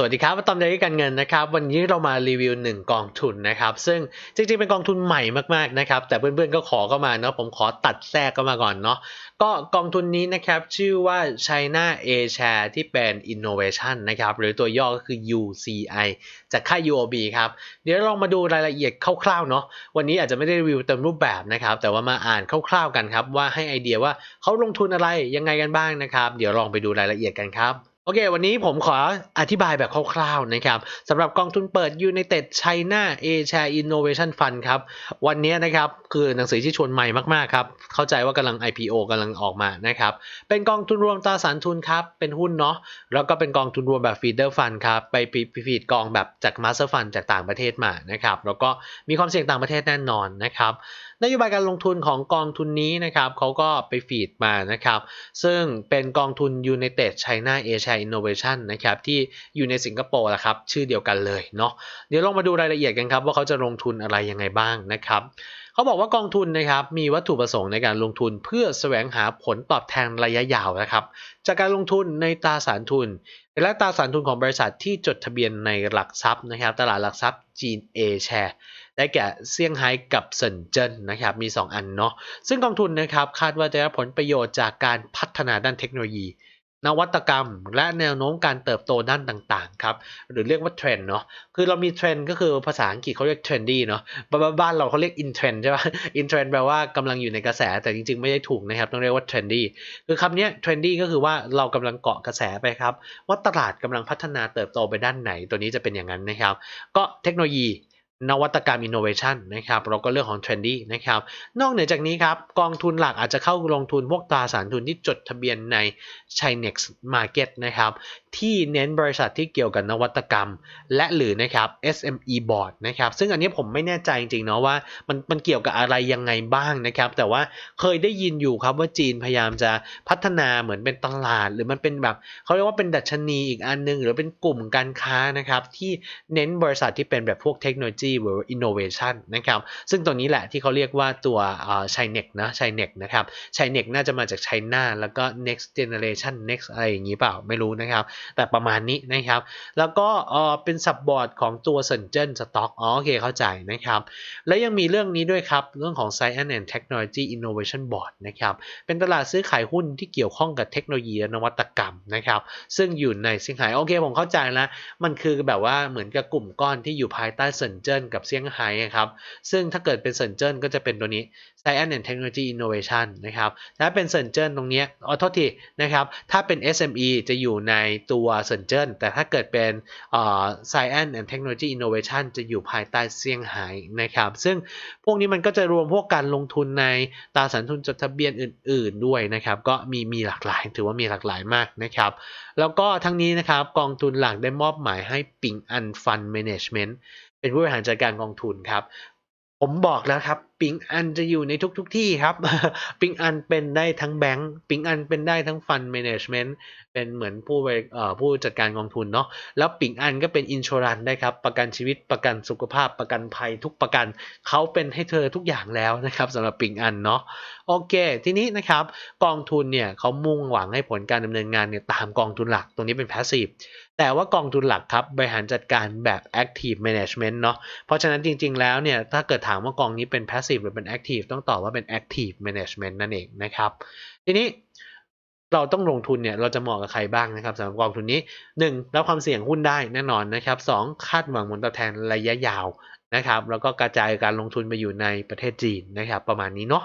สวัสดีครับมาตอมใจที่การเงินนะครับ วันนี้เรามารีวิว 1 กองทุนนะครับ ซึ่งจริงๆ เป็นกองทุนใหม่มากๆนะครับ แต่เพื่อนๆก็ขอเข้ามาเนาะผมขอตัดแทรกเข้ามาก่อนเนาะก็กองทุนนี้นะครับชื่อว่า China A Share ที่เป็น Innovation นะครับ หรือตัวย่อก็คือ UCI จากค่าย UOB ครับ เดี๋ยวลองมาดูรายละเอียดคร่าวๆเนาะวันนี้อาจจะไม่ได้รีวิวเต็มรูปแบบนะครับ แต่ว่ามาอ่านคร่าวๆกันครับ ว่าให้ไอเดียว่าเขาลงทุนอะไรยังไงกันบ้างนะครับ เดี๋ยวลองไปดูรายละเอียดกันครับ โอเค วันนี้ผมขออธิบายแบบคร่าวๆนะครับสำหรับกองทุนเปิด United China A Share Innovation Fund ครับ วันนี้นะครับคือหนังสือที่ชวนใหม่มากๆครับ เข้าใจว่ากำลัง IPO กำลังออกมานะครับ เป็นกองทุนรวมตราสารทุนครับ เป็นหุ้นเนาะแล้วก็เป็นกองทุนรวมแบบ feeder fund ครับ ไปฟีดกองแบบจาก master fund จากต่างประเทศมานะครับแล้วก็มีความเสี่ยงต่างประเทศแน่นอนนะครับนโยบายการลงทุนของกองทุนนี้นะครับเขาก็ไปฟีดมานะครับซึ่งเป็นกองทุน United China Asia Innovation นะครับที่อยู่ในสิงคโปร์แหละครับชื่อเดียวกันเลยเนาะเดี๋ยวลองมาดูรายละเอียดกันครับว่าเขาจะลงทุนอะไรยังไงบ้างนะครับเขาบอกว่ากองทุนนะครับมีวัตถุประสงค์ในการลงทุนเพื่อแสวงหาผลตอบแทนระยะยาวนะครับ จากการลงทุนในตราสารทุน และตราสารทุนของบริษัทที่จดทะเบียนในหลักทรัพย์นะครับ ตลาดหลักทรัพย์จีน A share ได้แก่เซี่ยงไฮ้กับเซินเจิ้นนะครับมี 2 อันเนาะซึ่งกองทุนนะครับคาดว่าจะได้ผลประโยชน์จากการพัฒนาด้านเทคโนโลยี นวัตกรรม และแนวโน้มการเติบโตด้านต่างๆครับหรือเรียกว่าเทรนด์เนาะคือเรามีเทรนด์ก็คือภาษาอังกฤษเขาเรียกเทรนดี้เนาะบ้านเราเขาเรียกอินเทรนด์ใช่ป่ะอินเทรนด์แปลว่ากำลังอยู่ในกระแสแต่จริงๆ ไม่ได้ถูกนะครับต้องเรียกว่าเทรนดี้คือคำนี้เทรนดี้ก็คือว่าเรากำลังเกาะกระแสไปครับว่าตลาดกำลังพัฒนาเติบโตไปด้านไหนตัวนี้จะเป็นอย่างนั้นนะครับ ก็เทคโนโลยี นวัตกรรม innovation นะครับเราก็เรื่องของ trendy นะครับนอกเหนือจากนี้ครับกองทุนหลักอาจจะเข้าลงทุนพวกตราสารทุนที่จดทะเบียนใน Chinex Market นะครับที่เน้นบริษัทที่เกี่ยวกับนวัตกรรม และหรือนะครับ SME Board นะครับซึ่งอันนี้ผมไม่แน่ใจจริงๆเนาะว่ามันมันเกี่ยวกับอะไรยังไงบ้างนะครับแต่ว่าเคยได้ยินอยู่ครับว่าจีนพยายามจะพัฒนาเหมือนเป็นตลาด หรือมันเป็นแบบเขาเรียกว่าเป็นดัชนีอีกอันนึง หรือเป็นกลุ่มการค้านะครับที่เน้นบริษัทที่เป็นแบบพวกเทคโนโลยีหรือ innovation นะครับซึ่งตัวนี้แหละที่เขาเรียกว่าตัวอ่า Chinex นะ Chinex นะครับ Chinex น่าจะมาจาก China แล้วก็ next generation next อะไรอย่างนี้เปล่าไม่รู้นะครับแต่ประมาณนี้นะครับ แล้วก็เออเป็นสับบอร์ดของตัวเซนเจนสต็อกอ๋อโอเคเข้าใจนะครับ และยังมีเรื่องนี้ด้วยครับ เรื่องของ Science and Technology Innovation Board นะครับ เป็นตลาดซื้อขายหุ้นที่เกี่ยวข้องกับเทคโนโลยีและนวัตกรรมนะครับ ซึ่งอยู่ในเซี่ยงไฮ้โอเคผมเข้าใจแล้วมันคือแบบว่าเหมือนกับกลุ่มก้อนที่อยู่ภายใต้เซนเจนกับเซี่ยงไฮ้ครับซึ่งถ้าเกิดเป็นเซนเจนก็จะเป็นตัวนี้ Science and Technology Innovation นะครับถ้าเป็นเซินเจิ้นตรงนี้อ๋อโทษทีนะครับถ้าเป็น SME จะอยู่ในตัวเซินเจิ้นแต่ถ้าเกิดเป็นเอ่อ Science and Technology Innovation จะอยู่ภายใต้เซี่ยงไฮ้นะครับซึ่งพวกนี้มันก็จะรวมพวกการลงทุนในตราสารทุนจดทะเบียนอื่น ๆด้วยนะครับก็มีมีหลากหลาย ถือว่ามีหลากหลายมากนะครับแล้วก็ทั้งนี้นะครับกองทุนหลักได้มอบหมายให้ปิงอันฟันแมネจเมนต์เป็นผู้บริหารจัดการกองทุนครับ ผมบอกแล้วครับปิงอันจะอยู่ในทุกๆทที่ครับปิงอันเป็นได้ทั้งแบงก์ปิงอันเป็นได้ทั้งฟันแมネจเมนต์เป็นเหมือนผู้บริเอ่อผู้จัดการกองทุนเนาะแล้วปิงอันก็เป็นอินช r รันได้ครับ ประกันชีวิตประกันสุขภาพประกันภัยทุกประกันเขาเป็นให้เธอทุกอย่างแล้วนะครับสำหรับปิงอันเนาะโอเค ทีนี้นะครับกองทุนเนี่ยเขามุ่งหวังให้ผลการดำเนินงานเนี่ยตามกองทุนหลัก ตรงนี้เป็นพาสซีฟ แต่ว่ากองทุนหลักครับบริหารจัดการแบบ active management เนาะเพราะฉะนั้นจริง ๆ แล้วเนี่ยถ้าเกิดถามว่ากองนี้เป็น passive หรือเป็น active ต้องตอบว่าเป็น active management นั่นเองนะครับ ทีนี้เราต้องลงทุนเนี่ยเราจะเหมาะกับใครบ้างนะครับสำหรับกองทุนนี้ 1. รับความเสี่ยงหุ้นได้แน่นอนนะครับ 2. คาดหวังผลตอบแทนระยะยาวนะครับแล้วก็กระจายการลงทุนไปอยู่ในประเทศจีนนะครับ ประมาณนี้เนาะ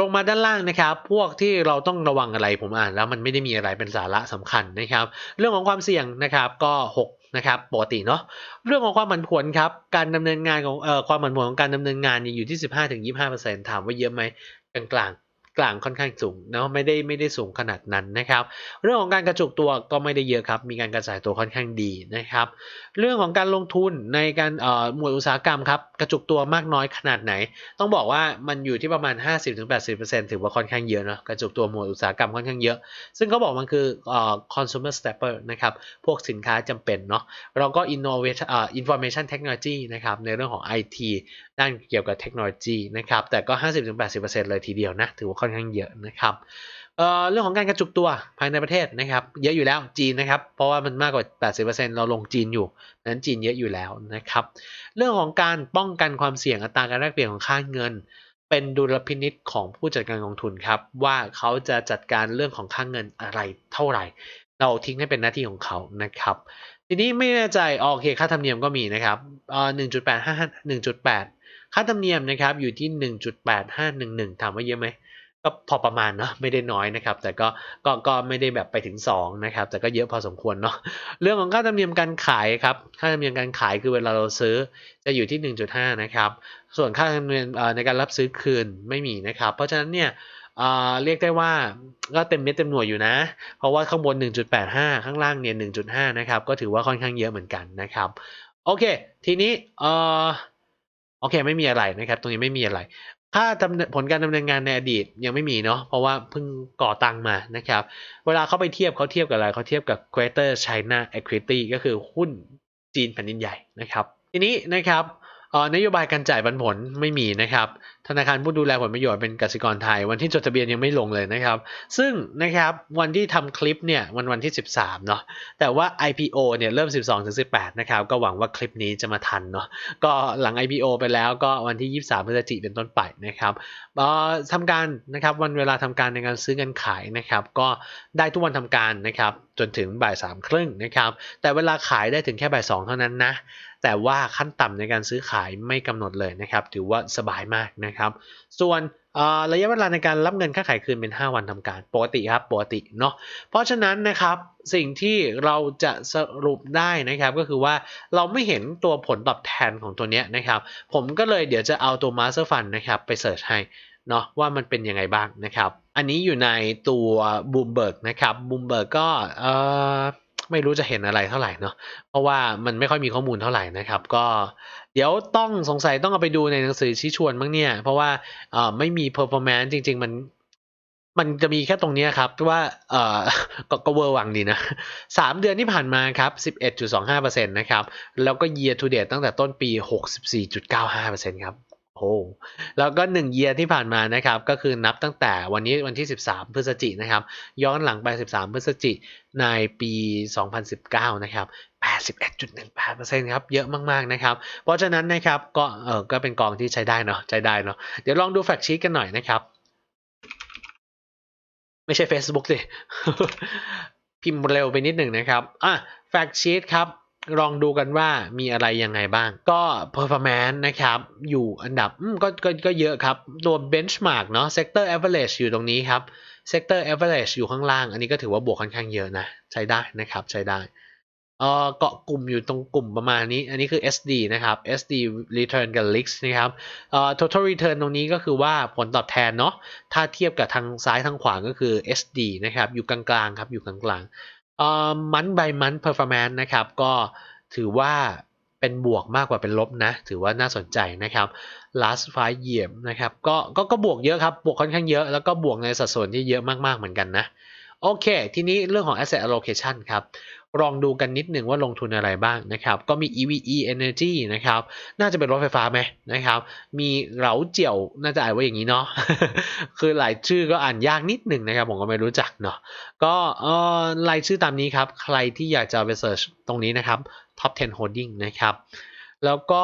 ลงมาด้านล่างนะครับ พวกที่เราต้องระวังอะไรผมอ่านแล้วมันไม่ได้มีอะไรเป็นสาระสำคัญนะครับ เรื่องของความเสี่ยงนะครับก็ 6 นะครับปกติเนาะเรื่องของความผันผวนครับการดำเนินงานของเอ่อความผันผวนของการดำเนินงานเนี่ยอยู่ที่ 15-25%ถามว่าเยอะไหมกลางกลาง กลางค่อนข้างสูงเนาะไม่ได้ไม่ได้สูงขนาดนั้นนะครับ เรื่องของการกระจุกตัวก็ไม่ได้เยอะครับ มีการกระจายตัวค่อนข้างดีนะครับ เรื่องของการลงทุนในการเอ่อหมวดอุตสาหกรรมครับกระจุกตัวมากน้อยขนาดไหน ต้องบอกว่ามันอยู่ที่ประมาณ 50-80%ถือว่าค่อนข้างเยอะเนาะกระจุกตัวหมวดอุตสาหกรรมค่อนข้างเยอะ ซึ่งเขาบอกมันคือเอ่อ consumer staple นะครับพวกสินค้าจำเป็นเนาะเราก็ innovation เอ่อ information technology นะครับในเรื่องของ IT ด้านเกี่ยวกับเทคโนโลยีนะครับ แต่ก็ 50-80%เลยทีเดียวนะ ถือว่าค่อนข้างเยอะนะครับเเรื่องของการกระจุกตัวภายในประเทศนะครับ เยอะอยู่แล้วจีนนะครับ เพราะว่ามันมากกว่า 80%เราลงจีนอยู่นั้นจีนเยอะอยู่แล้วนะครับ เรื่องของการป้องกันความเสี่ยงอัตราการแลกเปลี่ยนของค่าเงิน เป็นดุลพินิษของผู้จัดการกองทุนครับ ว่าเขาจะจัดการเรื่องของค่าเงินอะไรเท่าไหร่ เราทิ้งให้เป็นหน้าที่ของเขานะครับ ทีนี้ไม่แน่ใจโอเคค่าธรรมเนียมก็มีนะครับเอ่จุดแปด ค่าธรรมเนียมนะครับอยู่ที่หนึ่งจุดแปดห้าหนึ่งหนึ่งถามว่าเยอะไหมก็พอประมาณเนาะไม่ได้น้อยนะครับ แต่ก็ก็ก็ไม่ได้แบบไปถึง2นะครับแต่ก็เยอะพอสมควรเนาะเรื่องของค่าธรรมเนียมการขายครับค่าธรรมเนียมการขายคือเวลาเราซื้อจะอยู่ที่ 1.5 นะครับส่วนค่าธรรมเนียมเอ่อในการรับซื้อคืนไม่มีนะครับ เพราะฉะนั้นเนี่ยเอ่อเรียกได้ว่าก็เต็มเม็ดเต็มหน่วยอยู่นะ เพราะว่าข้างบน 1.85 ข้างล่างเนี่ย 1.5 นะครับ ก็ถือว่าค่อนข้างเยอะเหมือนกันนะครับ โอเค ทีนี้เอ่อ โอเคไม่มีอะไรนะครับ ตรงนี้ไม่มีอะไร ค่าผลการดำเนินงานในอดีตยังไม่มีเนาะเพราะว่าเพิ่งก่อตั้งมานะครับ เวลาเขาไปเทียบเขาเทียบกับอะไรเขาเทียบกับ Greater China Equity ก็คือหุ้นจีนแผ่นดินใหญ่นะครับ ทีนี้นะครับ นโยบายการจ่ายปันผลไม่มีนะครับ ธนาคารผู้ดูแลผลประโยชน์เป็นกสิกรไทย วันที่จดทะเบียนยังไม่ลงเลยนะครับ ซึ่งนะครับวันที่ทำคลิปเนี่ยวันวันที่ 13เนาะแต่ว่า IPO เนี่ยเริ่ม 12ถึง18นะครับก็หวังว่าคลิปนี้จะมาทันเนาะก็หลัง IPO ไปแล้วก็วันที่ 23พฤศจิกายนเป็นต้นไปนะครับเอ่อทำการนะครับวันเวลาทำการในการซื้อกันขายนะครับ ก็ได้ทุกวันทำการนะครับจนถึงบ่ายสามครึ่งนะครับแต่เวลาขายได้ถึงแค่บ่ายสองเท่านั้นนะ แต่ว่าขั้นต่ำในการซื้อขายไม่กำหนดเลยนะครับ ถือว่าสบายมากนะครับ ส่วนระยะเวลาในการรับเงินค่าขายคืนเป็น 5 วันทำการปกติครับปกติเนาะเพราะฉะนั้นนะครับสิ่งที่เราจะสรุปได้นะครับก็คือว่าเราไม่เห็นตัวผลตอบแทนของตัวเนี้ยนะครับผมก็เลยเดี๋ยวจะเอาตัว Master Fund นะครับไปเสิร์ชให้เนาะว่ามันเป็นยังไงบ้างนะครับ อันนี้อยู่ในตัว Bloomberg นะครับ Bloomberg ก็เออ ไม่รู้จะเห็นอะไรเท่าไหร่เนาะเพราะว่ามันไม่ค่อยมีข้อมูลเท่าไหร่นะครับ ก็เดี๋ยวต้องสงสัยต้องเอาไปดูในหนังสือชี้ชวนบ้างเนี่ย เพราะว่าเออไม่มี performance จริง ๆ มันมันจะมีแค่ตรงนี้ครับว่าเออก็ก็เวอร์วังดีนะสามเดือนที่ผ่านมาครับ 11.25%นะครับ แล้วก็ year to date ตั้งแต่ต้นปี 64.95%ครับ โอ้แล้วก็1 year ที่ผ่านมานะครับก็คือนับตั้งแต่วันนี้วันที่ 13 พฤศจิกายนะครับ ย้อนหลังไป 13 พฤศจิกายนในปี 2019 นะครับ 81.18%ครับ เยอะมาก ๆ นะครับ เพราะฉะนั้นนะครับก็เออก็เป็นกองที่ใช้ได้เนาะใช้ได้เนาะเดี๋ยวลองดูแฟกชีตกันหน่อยนะครับ ไม่ใช่ Facebook สิ พิมพ์เร็วไปนิดหนึ่งนะครับ อะแฟกชีตครับ ลองดูกันว่ามีอะไรยังไงบ้าง ก็ performance นะครับ อยู่อันดับก็ก็ก็เยอะครับ ตัว benchmark เนาะ sector average อยู่ตรงนี้ครับ sector average อยู่ข้างล่าง อันนี้ก็ถือว่าบวกค่อนข้างเยอะนะ ใช้ได้นะครับ ใช้ได้เออเกาะกลุ่มอยู่ตรงกลุ่มประมาณนี้ อันนี้คือ SD นะครับ SD return กับ REIX นะครับเอ่อ total return ตรงนี้ก็คือว่าผลตอบแทนเนาะ ถ้าเทียบกับทางซ้ายทางขวาก็คือ SD นะครับ อยู่กลางๆครับ อยู่กลางๆ มันใบมันเพอร์ฟอร์แมนซ์นะครับ ก็ถือว่าเป็นบวกมากกว่าเป็นลบนะ ถือว่าน่าสนใจนะครับ last five year นะครับก็ก็ก็บวกเยอะครับ บวกค่อนข้างเยอะ แล้วก็บวกในสัดส่วนที่เยอะมากๆเหมือนกันนะ โอเค ทีนี้เรื่องของ asset allocation ครับ ลองดูกันนิดหนึ่งว่าลงทุนอะไรบ้างนะครับ ก็มี EVE Energy นะครับ น่าจะเป็นรถไฟฟ้าไหมนะครับ มีเหลาเจียว น่าจะอ่านว่าอย่างนี้เนาะ คือหลายชื่อก็อ่านยากนิดหนึ่งนะครับ ผมก็ไม่รู้จักเนาะ ก็เอ่อรายชื่อตามนี้ครับ ใครที่อยากจะไปเสิร์ชตรงนี้นะครับ Top 10 Holding นะครับ แล้วก็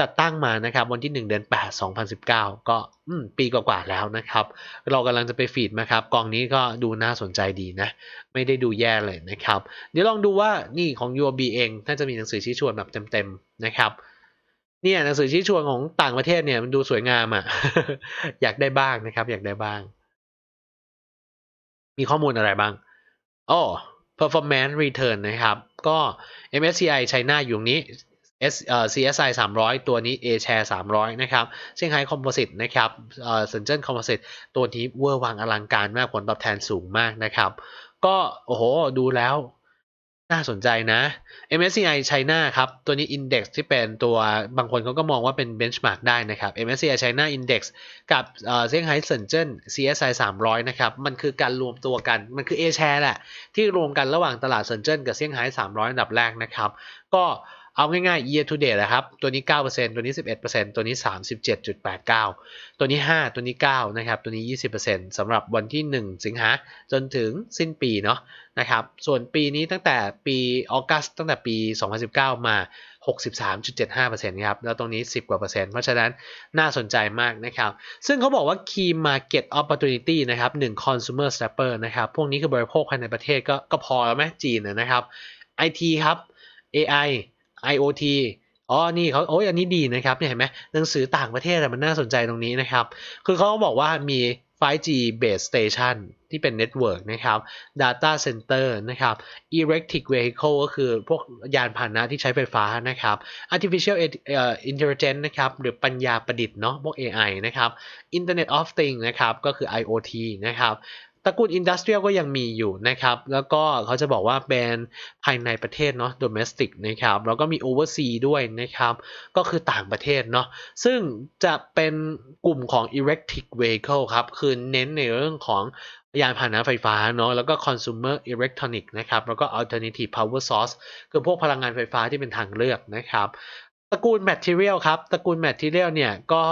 จัดตั้งมานะครับ วันที่ 1 เดือน 8 2019 ก็อืมปีกว่าๆแล้วนะครับ เรากำลังจะไปฟีดนะครับ กองนี้ก็ดูน่าสนใจดีนะ ไม่ได้ดูแย่เลยนะครับ เดี๋ยวลองดูว่านี่ของ UOB เองน่าจะมีหนังสือชี้ชวนแบบเต็มๆนะครับเนี่ยหนังสือชี้ชวนของต่างประเทศเนี่ยมันดูสวยงามอะ อยากได้บ้างนะครับ อยากได้บ้าง มีข้อมูลอะไรบ้างอ๋อ performance return นะครับ ก็ MSCI China อยู่นี้ S เอ่อ CSI 300 ตัวนี้ A share 300 นะครับเซี่ยงไฮ้คอมโพสิตนะครับเอ่อเซนเจิ้นคอมโพสิตตัวนี้เวอร์วังอลังการมากผลตอบแทนสูงมากนะครับ ก็โอ้โห ดูแล้วน่าสนใจนะ MSCI China ครับ ตัวนี้ Index ที่เป็นตัวบางคนเขาก็มองว่าเป็น benchmark ได้นะครับ MSCI China Index กับเอ่อเซี่ยงไฮ้เซินเจิ้น CSI 300 นะครับ มันคือการรวมตัวกัน มันคือ A share แหละ ที่รวมกันระหว่างตลาดเซินเจิ้นกับเซี่ยงไฮ้300 อันดับแรกนะครับ ก็ เอาง่ายๆ year to date นะครับ ตัวนี้ 9%ตัวนี้ 11%ตัวนี้ 37.89 ตัวนี้ 5 ตัวนี้ 9 นะครับ ตัวนี้ 20%สำหรับวันที่ 1 สิงหาจนถึงสิ้นปีเนาะนะครับ ส่วนปีนี้ตั้งแต่ปีออกัสตั้งแต่ปี 2019 มา 63.75%ครับ แล้วตรงนี้ 10 กว่าเปอร์เซ็นต์ เพราะฉะนั้นน่าสนใจมากนะครับ ซึ่งเขาบอกว่า key market opportunity นะครับ 1 consumer stapler นะครับ พวกนี้คือบริโภคภายในประเทศก็ก็พอแล้วไหมจีนนะครับ IT ครับ AI IoT อ๋อ นี่เขาโอ้ยอันนี้ดีนะครับเนี่ยเห็นไหมหนังสือต่างประเทศอะมันน่าสนใจตรงนี้นะครับ คือเขาก็บอกว่ามี 5G base station ที่เป็น network นะครับ data center นะครับ electric vehicle ก็คือพวกยานพาหนะที่ใช้ไฟฟ้านะครับ artificial intelligence นะครับ หรือปัญญาประดิษฐ์เนาะพวก AI นะครับ internet of things นะครับ ก็คือ IoT นะครับ ตระกูลอินดัสเทรียลก็ยังมีอยู่นะครับ แล้วก็เขาจะบอกว่าเป็นภายในประเทศเนาะ domestic นะครับ แล้วก็มี oversea ด้วยนะครับ ก็คือต่างประเทศเนาะ ซึ่งจะเป็นกลุ่มของ electric vehicle ครับ คือเน้นในเรื่องของยานพาหนะไฟฟ้าเนาะแล้วก็ consumer electronic นะครับ แล้วก็ alternative power source คือพวกพลังงานไฟฟ้าที่เป็นทางเลือกนะครับ ตระกูล material ครับตระกูล material เนี่ยก็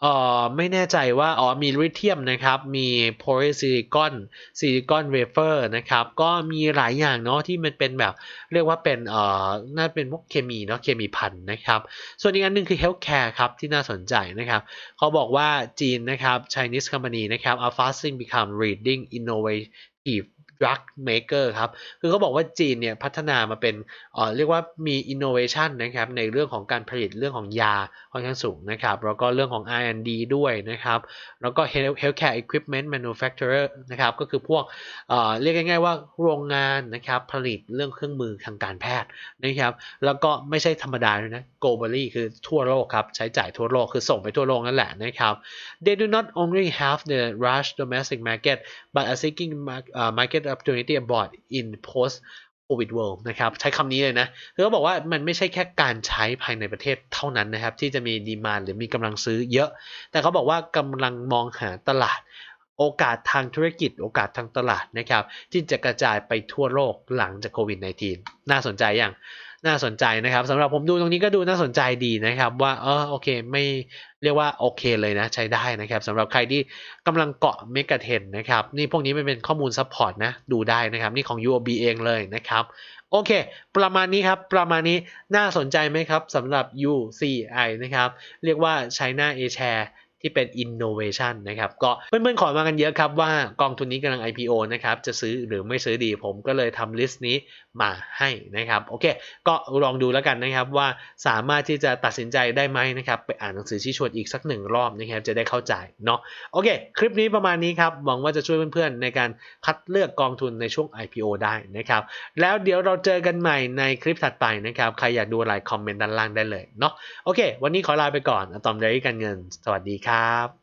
เอ่อไม่แน่ใจว่าอ๋อมีลิเธียมนะครับ มี polysilicon silicon wafer นะครับ ก็มีหลายอย่างเนาะที่มันเป็นแบบ เรียกว่าเป็นเอ่อน่าเป็นพวกเคมีเนาะเคมีพันนะครับ ส่วนอีกอันหนึงคือ healthcare ครับ ที่น่าสนใจนะครับ เขาบอกว่าจีนนะครับ Chinese company นะครับ are fasting become leading innovative drug maker ครับ คือเขาบอกว่าจีนเนี่ยพัฒนามาเป็นเอ่อเรียกว่ามี innovation นะครับในเรื่องของการผลิตเรื่องของยาค่อนข้างสูงนะครับ แล้วก็เรื่องของ R&D ด้วยนะครับ แล้วก็ Healthcare equipment manufacturer นะครับก็คือพวกเอ่อเรียกง่ายๆว่าโรงงานนะครับผลิตเรื่องเครื่องมือทางการแพทย์นะครับแล้วก็ไม่ใช่ธรรมดาด้วยนะ globally คือทั่วโลกครับ ใช้จ่ายทั่วโลกคือส่งไปทั่วโลกนั่นแหละนะครับ they do not only have the large domestic market but are seeking market opportunity abroad in post COVID world นะครับใช้คำนี้เลยนะคือเขาบอกว่ามันไม่ใช่แค่การใช้ภายในประเทศเท่านั้นนะครับ ที่จะมีดีมานหรือมีกำลังซื้อเยอะ แต่เขาบอกว่ากำลังมองหาตลาดโอกาสทางธุรกิจโอกาสทางตลาดนะครับที่จะกระจายไปทั่วโลกหลังจากโควิด -19 น่าสนใจอย่าง น่าสนใจนะครับสำหรับผมดูตรงนี้ก็ดูน่าสนใจดีนะครับ ว่าเออโอเคไม่เรียกว่าโอเคเลยนะ ใช้ได้นะครับสำหรับใครที่กำลังเกาะเมกะเทนนะครับนี่พวกนี้ไม่เป็นข้อมูลซัพพอร์ตนะดูได้นะครับ นี่ของ UOB เองเลยนะครับโอเค ประมาณนี้ครับ ประมาณนี้น่าสนใจไหมครับสำหรับ UCI นะครับ เรียกว่า China A Share ที่เป็น innovation นะครับ ก็เพื่อนๆขอมากันเยอะครับว่ากองทุนนี้กำลัง IPO นะครับ จะซื้อหรือไม่ซื้อดีผมก็เลยทำลิสต์นี้มาให้นะครับโอเค ก็ลองดูแล้วกันนะครับว่าสามารถที่จะตัดสินใจได้ไหมนะครับไปอ่านหนังสือชี้ชวนอีกสักหนึ่งรอบนะครับจะได้เข้าใจเนาะโอเค คลิปนี้ประมาณนี้ครับหวังว่าจะช่วยเพื่อนๆ ในการคัดเลือกกองทุนในช่วง IPO ได้นะครับแล้วเดี๋ยวเราเจอกันใหม่ในคลิปถัดไปนะครับใครอยากดูอะไรคอมเมนต์ด้านล่างได้เลยเนาะโอเค วันนี้ขอลาไปก่อนอะตอมเดรี่การเงิน สวัสดีครับ